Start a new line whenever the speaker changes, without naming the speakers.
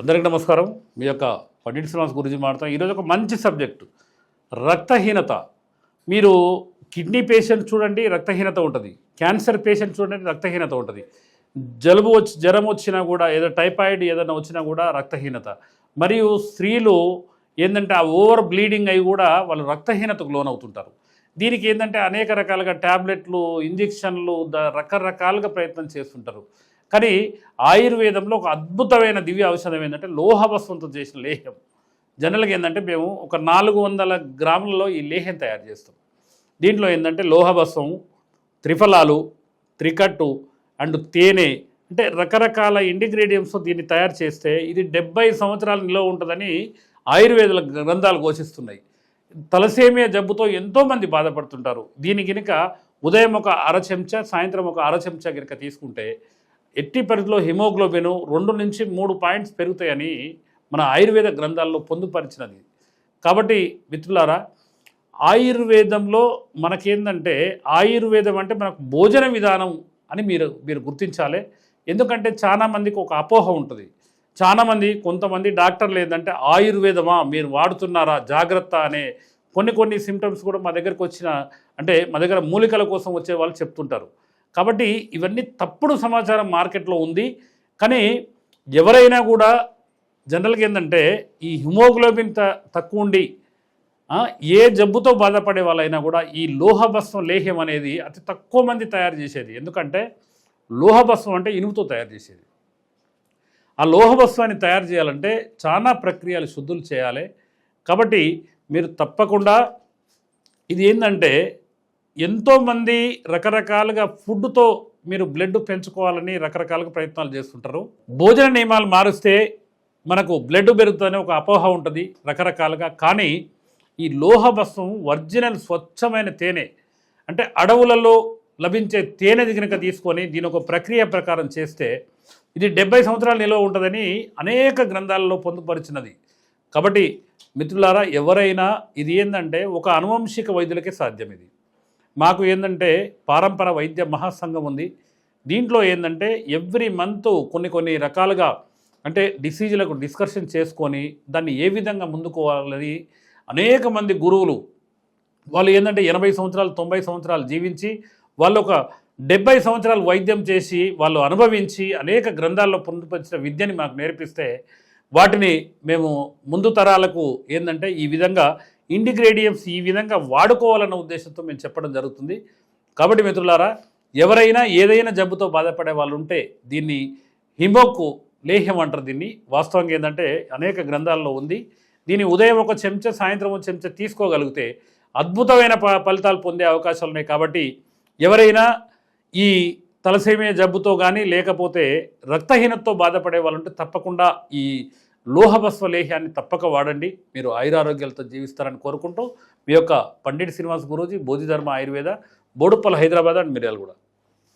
అందరికీ నమస్కారం. మీ యొక్క పండిట్ శ్రీనివాస్ గురించి మాట్లాడతాం ఈరోజు ఒక మంచి సబ్జెక్టు రక్తహీనత. మీరు కిడ్నీ పేషెంట్ చూడండి రక్తహీనత ఉంటుంది. క్యాన్సర్ పేషెంట్ చూడండి రక్తహీనత ఉంటుంది. జలుబు వచ్చి జ్వరం వచ్చినా కూడా ఏదో టైఫాయిడ్ ఏదైనా వచ్చినా కూడా రక్తహీనత. మరియు స్త్రీలు ఏంటంటే ఆ ఓవర్ బ్లీడింగ్ అయి కూడా వాళ్ళు రక్తహీనతకు లోనవుతుంటారు. దీనికి ఏంటంటే అనేక రకాలుగా ట్యాబ్లెట్లు ఇంజెక్షన్లు రకరకాలుగా ప్రయత్నం చేస్తుంటారు. కానీ ఆయుర్వేదంలో ఒక అద్భుతమైన దివ్య ఔషధం ఏంటంటే లోహభస్వంతో చేసిన లేహ్యం. జనరల్గా ఏంటంటే మేము ఒక నాలుగు వందల గ్రాములలో ఈ లేహ్యం తయారు చేస్తాం. దీంట్లో ఏంటంటే లోహభస్వం త్రిఫలాలు త్రికట్టు అండ్ తేనె అంటే రకరకాల ఇండిగ్రేడియంట్స్ దీన్ని తయారు చేస్తే ఇది డెబ్బై సంవత్సరాల నిల్వ ఉంటుందని ఆయుర్వేద గ్రంథాలు ఘోషిస్తున్నాయి. తలసేమియా జబ్బుతో ఎంతోమంది బాధపడుతుంటారు. దీని కనుక ఉదయం ఒక అర చెంచా సాయంత్రం ఒక అర చెంచా కనుక తీసుకుంటే ఎట్టి పరిధిలో హిమోగ్లోబిన్ రెండు నుంచి మూడు పాయింట్స్ పెరుగుతాయని మన ఆయుర్వేద గ్రంథాల్లో పొందుపరిచినది. కాబట్టి మిత్రులారా ఆయుర్వేదంలో మనకేందంటే ఆయుర్వేదం అంటే మనకు భోజన విధానం అని మీరు మీరు గుర్తించాలి. ఎందుకంటే చాలా మందికి ఒక అపోహ ఉంటుంది. చాలామంది కొంతమంది డాక్టర్లు ఏంటంటే ఆయుర్వేదమా మీరు వాడుతున్నారా జాగ్రత్త అనే కొన్ని కొన్ని సిమ్టమ్స్ కూడా మా దగ్గరకు వచ్చిన అంటే మా దగ్గర మూలికల కోసం వచ్చే వాళ్ళు చెప్తుంటారు. కాబట్టి ఇవన్నీ తప్పుడు సమాచారం మార్కెట్లో ఉంది. కానీ ఎవరైనా కూడా జనరల్గా ఏంటంటే ఈ హిమోగ్లోబిన్ త తక్కువ ఉండి ఏ జబ్బుతో బాధపడే వాళ్ళైనా కూడా ఈ లోహభస్వం లేహ్యం అనేది అతి తక్కువ మంది తయారు చేసేది. ఎందుకంటే లోహభస్వం అంటే ఇనుముతో తయారు చేసేది. ఆ లోహభస్వాన్ని తయారు చేయాలంటే చాలా ప్రక్రియలు శుద్ధులు చేయాలి. కాబట్టి మీరు తప్పకుండా ఇది ఏంటంటే ఎంతోమంది రకరకాలుగా ఫుడ్తో మీరు బ్లడ్ పెంచుకోవాలని రకరకాలుగా ప్రయత్నాలు చేస్తుంటారు. భోజన నియమాలు మారుస్తే మనకు బ్లడ్ పెరుగుతుందనే ఒక అపోహ ఉంటుంది రకరకాలుగా. కానీ ఈ లోహభస్వం ఒరిజినల్ స్వచ్ఛమైన తేనె అంటే అడవులలో లభించే తేనెది కనుక తీసుకొని దీని ఒక ప్రక్రియ ప్రకారం చేస్తే ఇది డెబ్బై సంవత్సరాలు నిల్వ ఉంటుందని అనేక గ్రంథాలలో పొందుపరిచినది. కాబట్టి మిత్రులారా ఎవరైనా ఇది ఏంటంటే ఒక అనువంశిక వైద్యులకే సాధ్యం ఇది. మాకు ఏంటంటే పారంపర వైద్య మహాసంఘం ఉంది. దీంట్లో ఏంటంటే ఎవ్రీ మంత్ కొన్ని కొన్ని రకాలుగా అంటే డిసీజులకు డిస్కషన్ చేసుకొని దాన్ని ఏ విధంగా ముందుకోవాలని అనేక మంది గురువులు వాళ్ళు ఏంటంటే ఎనభై సంవత్సరాలు తొంభై సంవత్సరాలు జీవించి వాళ్ళు ఒక డెబ్బై సంవత్సరాలు వైద్యం చేసి వాళ్ళు అనుభవించి అనేక గ్రంథాల్లో పొందుపరిచిన విద్యని మాకు నేర్పిస్తే వాటిని మేము ముందు తరాలకు ఏంటంటే ఈ విధంగా ఇండిగ్రేడియంట్స్ ఈ విధంగా వాడుకోవాలన్న ఉద్దేశంతో మేము చెప్పడం జరుగుతుంది. కాబట్టి మిత్రులారా ఎవరైనా ఏదైనా జబ్బుతో బాధపడే వాళ్ళు ఉంటే దీన్ని హిమోకు లేహ్యం అంటారు దీన్ని. వాస్తవంగా ఏంటంటే అనేక గ్రంథాల్లో ఉంది. దీన్ని ఉదయం ఒక చెంచా సాయంత్రం ఒక చెంచా తీసుకోగలిగితే అద్భుతమైన ప- ఫలితాలు పొందే అవకాశాలు ఉన్నాయి. కాబట్టి ఎవరైనా ఈ తలసేమియా జబ్బుతో కానీ లేకపోతే రక్తహీనతతో బాధపడే వాళ్ళు ఉంటే తప్పకుండా ఈ లోహభస్వ లేహ్యాన్ని తప్పక వాడండి. మీరు ఆయురారోగ్యాలతో జీవిస్తారని కోరుకుంటూ మీ యొక్క పండిట్ శ్రీనివాస్ గురూజీ బోధిధర్మ ఆయుర్వేద బోడుపల్లి హైదరాబాద్ అండ్ మిర్యాలగూడ.